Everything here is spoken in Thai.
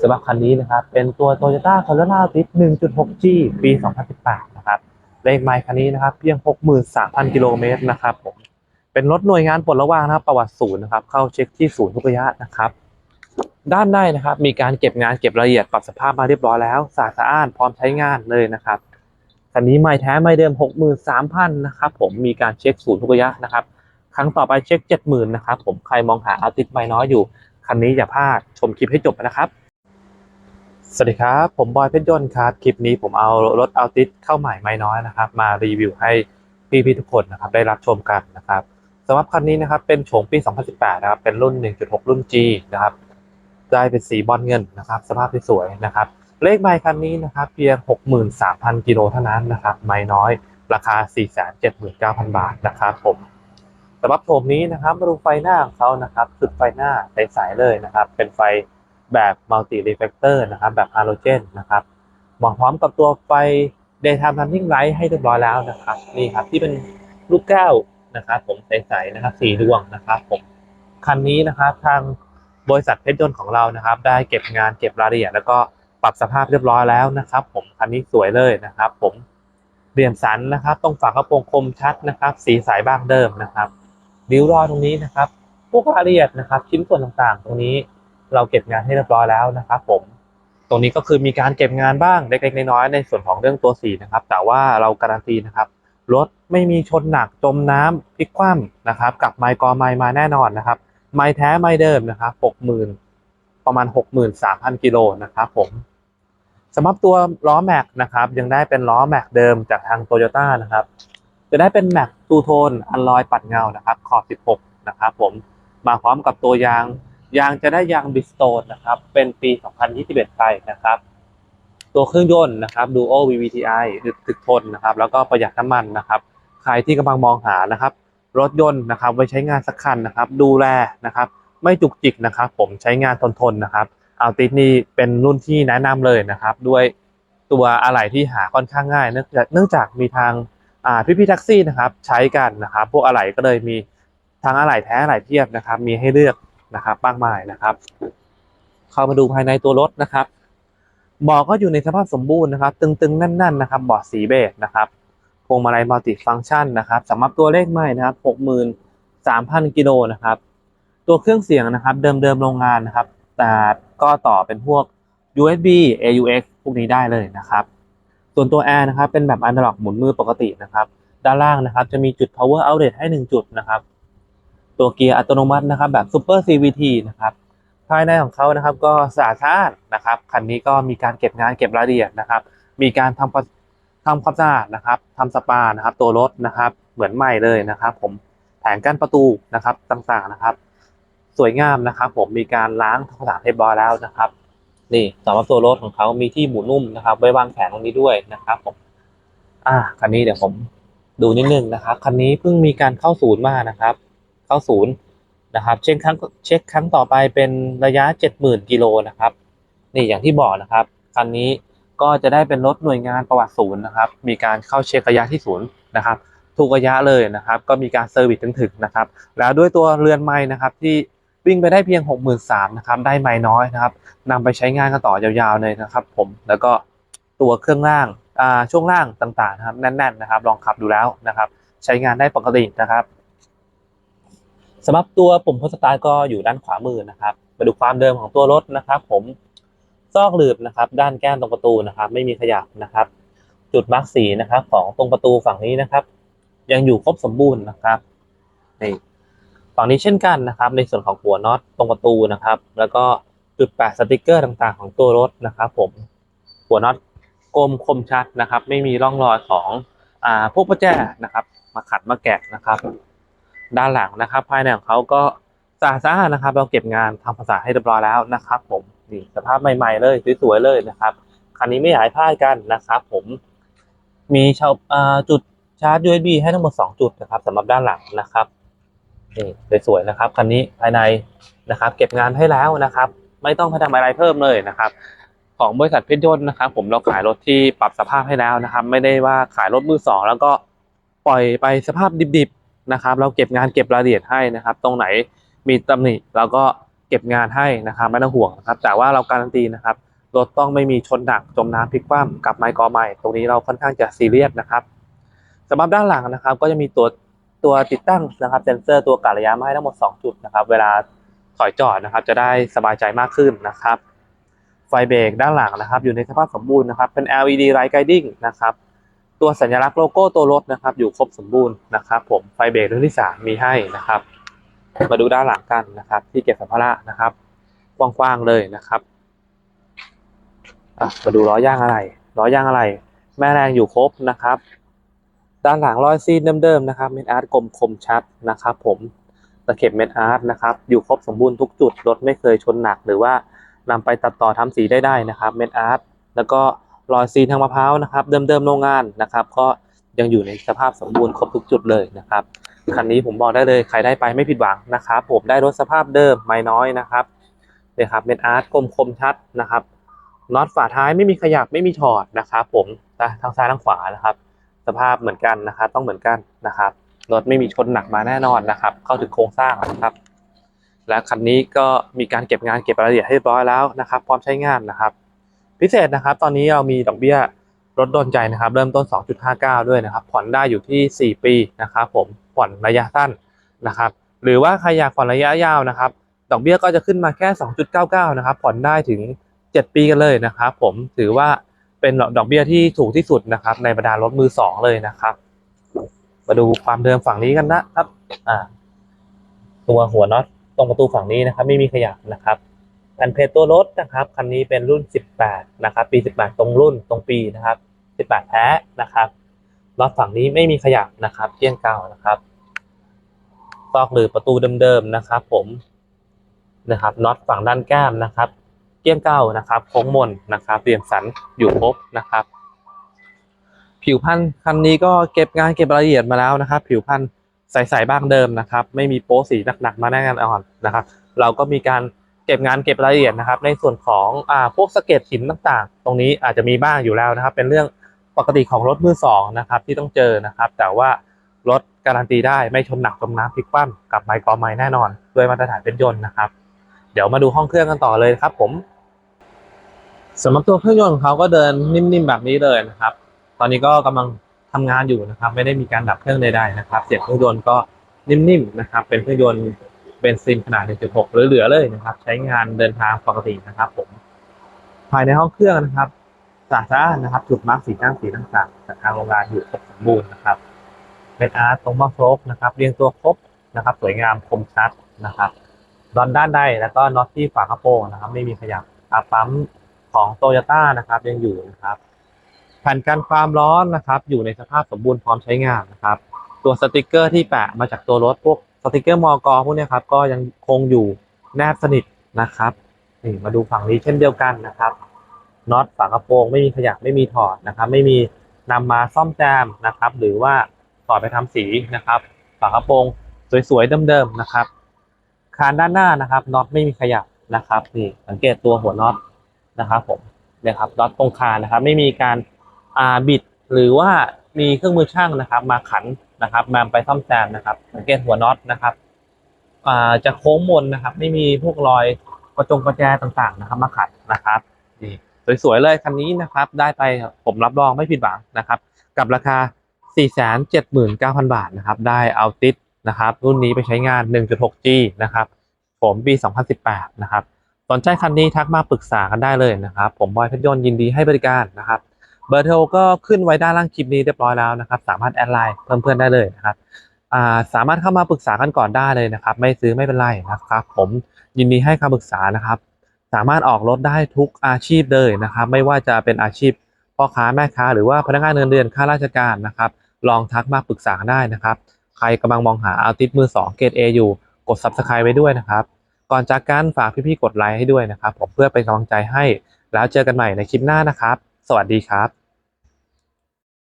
สำหรับคันนี้นะครับ เป็นตัว Toyota Corolla Altis 1.6G ปี 2018 นะครับ เลขไมล์คันนี้นะครับ เพียง 63,000 กิโลเมตรนะครับผม เป็นรถหน่วยงานปลดระวางนะครับ ประวัติศูนย์นะครับ เข้าเช็คที่ศูนย์ทุกระยะนะครับ ด้านในนะครับ มีการเก็บงานเก็บรายละเอียดปรับสภาพมาเรียบร้อยแล้วสะอาดสะอ้านพร้อมใช้งานเลยนะครับ คันนี้ไม่แท้ไม่เดิม 63,000 นะครับผม มีการเช็คศูนย์ทุกระยะนะครับ ครั้งต่อไปเช็ค 70,000 นะครับผม ใครมองหาอาติดไม่น้อยอยู่ คันนี้อย่าพลาด ชมคลิปให้จบนะครับ สวัสดีครับ ผมบอยเพชรยนต์ครับ คลิปนี้ผมเอารถเอาติสเข้าใหม่ไม่น้อยนะครับ มารีวิวให้พี่ๆทุกคนนะครับได้รับชมกันนะครับสำหรับคันนี้นะครับเป็นโฉมปี 2018 นะครับ เป็นรุ่น 1.6 รุ่น G นะครับ ได้เป็นสีบอลเงินนะครับ สภาพที่สวยนะครับ เลขไมคันนี้นะครับ เพียง 63,000 กิโลเท่านั้นนะครับ ไม่น้อย ราคา 479,000 บาทนะครับผมสำหรับโฉมนี้นะครับมาดูไฟหน้าของเขานะครับจุดไฟหน้าใสๆเลยนะครับ เป็นไฟ แบบมัลติรีเฟ c เตอร์นะครับ แบบฮาโลเจนนะครับมาพร้อมกับตัวไฟ Daytime Running Light ให้เรียบร้อยแล้วนะครับ นี่ครับที่เป็นลูกแก้วนะครับ ผมใสๆนะครับสีดวงนะครับผมคันนี้นะครับทางบริษัทเพชรยนต์ของเรานะครับ ได้เก็บงานเก็บรายละเอียดแล้วก็ปรับสภาพเรียบร้อยแล้วนะครับ ผมคันนี้สวยเลยนะครับ ผมเหลี่ยมสันนะครับ ตรงฝากระโปรงคมชัดนะครับ สีสายบ้างเดิมนะครับริ้วรอยตรงนี้นะครับ พวกรายละเอียดนะครับ ชิ้นส่วนต่างๆ ตรงนี้ เราเก็บงานให้เรียบร้อยแล้วนะครับผม ตรงนี้ก็คือมีการเก็บงานบ้างเล็กๆน้อยๆในส่วนของเรื่องตัวสีนะครับ แต่ว่าเราการันตีนะครับรถไม่มีชนหนักจมน้ำพลิกคว่ำนะครับกับไมค์กอไมค์มาแน่นอนนะครับ ไมแท้ไมเดิมนะครับหกหมื่นประมาณหกหมื่นสามพันกิโลนะครับผมสำหรับตัวล้อแม็กนะครับยังได้เป็นล้อแม็กเดิมจากทางโตโยต้านะครับจะได้เป็นแม็กตูโทนอัลลอยปัดเงานะครับขอบ 16 นะครับผมมาพร้อมกับตัวยาง ยางจะได้ยางบิสโตนนะครับ เป็นปี 2021 ไปนะครับ ตัวเครื่องยนต์นะครับ Duo VVTi อึดถึกทนนะครับ แล้วก็ประหยัดน้ำมันนะครับ ใครที่กำลังมองหานะครับ รถยนต์นะครับไว้ใช้งานสักคันนะครับ ดูแลนะครับ ไม่จุกจิกนะครับ ผมใช้งานทนทนนะครับเอาติสนี่เป็นรุ่นที่แนะนำเลยนะครับ ด้วยตัวอะไหล่ที่หาค่อนข้างง่าย เนื่องจากเนื่องจากมีทางอ่าพี่พี่ๆแท็กซี่นะครับ ใช้กันนะครับ พวกอะไหล่ก็เลยมีทั้งอะไหล่แท้อะไหล่เทียบนะครับ มีให้เลือก นะครับมากมายนะครับ เข้ามาดูภายในตัวรถนะครับเบาะก็อยู่ในสภาพสมบูรณ์นะครับ ตึงๆแน่น ๆ นะครับเบาะสีเบจนะครับพวงมาลัยมัลติฟังก์ชันนะครับสำหรับตัวเลขใหม่นะครับ63,000กิโลนะครับ ตัวเครื่องเสียงนะครับ เดิมๆโรงงานนะครับ แต่ก็ต่อเป็นพวก USB AUX พวกนี้ได้เลยนะครับ ส่วนตัวแอร์นะครับ เป็นแบบอนาล็อกหมุนมือปกตินะครับ ด้านล่างนะครับ จะมีจุด power outlet ให้ 1 จุดนะครับ ตัวเกียร์อัตโนมัตินะครับ แบบ super CVT นะครับภายในของเขานะครับก็สะอาดสะอานนะครับคันนี้ก็มีการเก็บงานเก็บรายละเอียดนะครับ มีการทำความทำความสะอาดนะครับทำสปานะครับ ตัวรถนะครับเหมือนใหม่เลยนะครับ ผมแผงกั้นประตูนะครับต่างๆนะครับ สวยงามนะครับ ผมมีการล้างทำความสะอาดเรียบร้อยแล้วนะครับ นี่สำหรับตัวรถของเขามีที่หมุนนุ่มนะครับ ไว้วางแผงตรงนี้ด้วยนะครับ ผม อ่าคันนี้เดี๋ยวผมดูนิดนึงนะครับคันนี้เพิ่งมีการเข้าศูนย์มานะครับ เข้าศูนย์นะครับ เช็คครั้งเช็คครั้งต่อไปเป็นระยะ 70,000กิโลนะครับ นี่อย่างที่บอกนะครับคันนี้ก็จะได้เป็นรถหน่วยงานประวัติศูนย์นะครับ มีการเข้าเช็คระยะที่ศูนย์นะครับ ทุกระยะเลยนะครับ ก็มีการเซอร์วิสถึงๆนะครับ แล้วด้วยตัวเรือนไม้นะครับที่วิ่งไปได้เพียง 63,000นะครับ ได้ไม้น้อยนะครับนำไปใช้งานกันต่อยาวๆเลยนะครับ ผม แล้วก็ตัวเครื่องล่าง ช่วงล่างต่างๆนะครับ แน่นๆนะครับ ลองขับดูแล้วนะครับ ใช้งานได้ปกตินะครับ สำหรับตัวปุ่มพุชสตาร์ก็อยู่ด้านขวามือนะครับมาดูความเดิมของตัวรถนะครับ ผมซอกหลืบนะครับ ด้านแก้มตรงประตูนะครับ ไม่มีขยับนะครับ จุดมาร์กสีนะครับ ของตรงประตูฝั่งนี้นะครับ ยังอยู่ครบสมบูรณ์นะครับนี่ฝั่งนี้เช่นกันนะครับ ในส่วนของหัวน็อตตรงประตูนะครับ แล้วก็จุดแปะสติกเกอร์ต่างๆ ของตัวรถนะครับ ผมหัวน็อตกลมคมชัดนะครับ ไม่มีร่องรอยของอ่าพวกประแจนะครับ มาขัดมาแกะนะครับ ด้านหลังนะครับ ภายในของเขาก็สะอาดนะครับ เราเก็บงานทำความสะอาให้เรียบร้อยแล้วนะครับ ผมนี่สภาพใหม่ๆเลยสวยๆเลยนะครับคันนี้ไม่อยากพลาดกันนะครับผมมีชาวจุดชาร์จ USB ให้ทั้งหมด 2 จุดนะครับสำหรับด้านหลังนะครับนี่สวยๆนะครับคันนี้ภายในนะครับ เก็บงานให้แล้วนะครับ ไม่ต้องไปทำอะไรเพิ่มเลยนะครับ ของบริษัทเพชรยนต์นะครับ ผมเราขายรถที่ปรับสภาพให้แล้วนะครับ ไม่ได้ว่าขายรถมือสองแล้วก็ปล่อยไปสภาพดิบๆ นะครับ เราเก็บงานเก็บรายละเอียดให้นะครับ ตรงไหนมีตำหนิเราก็เก็บงานให้นะครับไม่ต้องห่วงนะครับแต่ว่าเราการันตีนะครับรถต้องไม่มีชนหนักจมน้ำพลิกคว่ำกับไม้กอไม้ตรงนี้เราค่อนข้างจะซีเรียสนะครับสำหรับด้านหลังนะครับ ก็จะมีตัวตัวติดตั้งนะครับเซ็นเซอร์ตัวกะระยะมาให้ทั้งหมด 2 จุดนะครับ เวลาถอยจอดนะครับ จะได้สบายใจมากขึ้นนะครับ ไฟเบรกด้านหลังนะครับ อยู่ในสภาพสมบูรณ์นะครับ เป็น LED Light Guiding นะครับ ตัวสัญลักษณ์โลโก้ตัวรถนะครับ อยู่ครบสมบูรณ์นะครับผมไฟเบรกรุ่นที่ 3 มีให้นะครับ มาดูด้านหลังกันนะครับ ที่เก็บสัมภาระนะครับกว้างๆเลยนะครับมาดูล้อย่างอะไรล้อย่างอะไร แม่แรงอยู่ครบนะครับ ด้านหลังรอยซีนเดิมๆนะครับเม็ดอาร์ตกลมคมชัดนะครับ ผมตะเข็บเม็ดอาร์ตนะครับ อยู่ครบสมบูรณ์ทุกจุดรถไม่เคยชนหนัก หรือว่านำไปตัดต่อทำสีได้ได้นะครับ เม็ดอาร์ตแล้วก็ รอยซีนทางมะพร้าวนะครับ เดิมๆโรงงานนะครับ ก็ยังอยู่ในสภาพสมบูรณ์ครบทุกจุดเลยนะครับคันนี้ผมบอกได้เลยใครได้ไปไม่ผิดหวังนะครับผมได้รถสภาพเดิมไม่น้อยนะครับเนี่ยครับเม็ดอาร์ตกลมคมชัดนะครับน็อตฝาท้ายไม่มีขยับไม่มีถอดนะครับผมทางซ้ายทางขวานะครับ สภาพเหมือนกันนะครับต้องเหมือนกันนะครับรถไม่มีชนหนักมาแน่นอนนะครับ เข้าถึงโครงสร้างนะครับ และคันนี้ก็มีการเก็บงานเก็บรายละเอียดให้เรียบร้อยแล้วนะครับ พร้อมใช้งานนะครับ พิเศษนะครับ ตอนนี้เรามีดอกเบี้ยรถโดนใจนะครับ เริ่มต้น 2.59 ด้วยนะครับ ผ่อนได้อยู่ที่ 4 ปีนะครับผมผ่อนระยะสั้นนะครับ หรือว่าใครอยากผ่อนระยะยาวนะครับ ดอกเบี้ยก็จะขึ้นมาแค่ 2.99 นะครับ ผ่อนได้ถึง 7 ปีกันเลยนะครับผมถือว่าเป็นดอกเบี้ยที่ถูกที่สุดนะครับ ในบรรดารถมือสองเลยนะครับ มาดูความเดิมฝั่งนี้กันนะครับ อ่า ตัวหัวน็อตตรงประตูฝั่งนี้นะครับ ไม่มีขยับนะครับ ผ่นเพจตัวรถนะครับคันนี้เป็นรุ่น 18 นะครับ ปี 18 ตรงรุ่นตรงปีนะครับ 18 แท้นะครับน็อตฝั่งนี้ไม่มีขยับนะครับเกี้ยงเก่านะครับซอกหรือประตูเดิมๆนะครับ ผมนะครับน็อตฝั่งด้านแก้มนะครับ เกี้ยงเก้านะครับโค้งมนนะครับเรียมสันอยู่ครบนะครับ ผิวพันธุ์คันนี้ก็เก็บงานเก็บรายละเอียดมาแล้วนะครับ ผิวพันธุ์ใสๆบ้างเดิมนะครับ ไม่มีโป๊สีหนักๆมาแน่นอนนะครับ เราก็มีการ ก็บงานเก็บรายละเอียดนะครับ ในส่วนของอ่าพวกสะเก็ดหินต่างๆ ตรงนี้อาจจะมีบ้างอยู่แล้วนะครับ เป็นเรื่องปกติของรถมือสองนะครับที่ต้องเจอนะครับ แต่ว่ารถการันตีได้ไม่ชนหนักจมน้ำพลิกคว่ำกับไมค์กอไม้แน่นอน ด้วยมาตรฐานเป็นยนต์นะครับ เดี๋ยวมาดูห้องเครื่องกันต่อเลยครับ ผมสำหรับตัวเครื่องยนต์ของเขาก็เดินนิ่มๆแบบนี้เลยนะครับ ตอนนี้ก็กำลังทำงานอยู่นะครับ ไม่ได้มีการดับเครื่องใดๆนะครับ เสียงเครื่องยนต์ก็นิ่มๆนะครับ เป็นเครื่องยนต์ เบนซินขนาด 1.6 เหลือๆเลยนะครับ ใช้งานเดินทางปกตินะครับ ผม ภายในห้องเครื่องนะครับสะอาดนะครับ จุดมาร์กสีตั้งสีต่างๆจากทางโรงงานอยู่ครบสมบูรณ์นะครับ เป็นอาร์ตตรงบ้าโฟกนะครับ เรียงตัวครบนะครับ สวยงามคมชัดนะครับดอนด้านใดแล้วก็น็อตที่ฝากระโปรงนะครับ ไม่มีขยับอาปั๊มของโตโยต้านะครับ ยังอยู่นะครับแผ่นกันความร้อนนะครับ อยู่ในสภาพสมบูรณ์พร้อมใช้งานนะครับ ตัวสติกเกอร์ที่แปะมาจากตัวรถพวก สติกเกอร์มอกพวกเนี้ยครับก็ยังคงอยู่แนบสนิทนะครับนี่มาดูฝั่งนี้เช่นเดียวกันนะครับน็อตฝากระโปรงไม่มีขยับไม่มีถอดนะครับ ไม่มีนำมาซ่อมแซมนะครับ หรือว่าถอไปทำสีนะครับฝากระโปรงสวยๆเดิมๆนะครับ คานด้านหน้านะครับน็อตไม่มีขยับนะครับนี่สังเกตตัวหัวน็อตนะครับผมเนี่ยครับน็อตตรงคานนะครับ ไม่มีการอ่าบิดหรือว่ามีเครื่องมือช่างนะครับ มาขัน นะครับมาไปซ่อมแซมนะครับ สังเกตหัวน็อตนะครับจะโค้งมนนะครับ ไม่มีพวกรอยประจงประแจต่างๆนะครับ มาขัดนะครับนี่สวยๆเลยคันนี้นะครับ ได้ไปผมรับรองไม่ผิดหวังนะครับ กับราคา 479,000 บาทนะครับ ได้เอาติดนะครับ รุ่นนี้ไปใช้งาน 1.6G นะครับ ผมปี 2018 นะครับสนใจคันนี้ทักมาปรึกษากันได้เลยนะครับ ผมบอยเพชรยนต์ยินดีให้บริการนะครับ เบอร์โทรก็ขึ้นไว้ด้านล่างคลิปนี้เรียบร้อยแล้วนะครับสามารถแอดไลน์เพิ่มเพื่อนได้เลยนะครับาสามารถเข้ามาปรึกษากันก่อนได้เลยนะครับ ไม่ซื้อไม่เป็นไรนะครับ ผมยินดีให้คำปรึกษานะครับ สามารถออกรถได้ทุกอาชีพเลยนะครับ ไม่ว่าจะเป็นอาชีพพ่อค้าแม่ค้า หรือว่าพนักงานเงินเดือนข้าราชการนะครับ ลองทักมาปรึกษาได้นะครับ ใครกำลังมองหาเอาติดมือ2เกรด A อยู่กด Subscribe ไว้ด้วยนะครับ ก่อนจากกันฝากพี่ๆกดไลค์ให้ด้วยนะครับ ผมเพื่อเป็นกำลังใจให้แล้วเจอกันใหม่ในคลิปหน้านะครับ สวัสดีครับ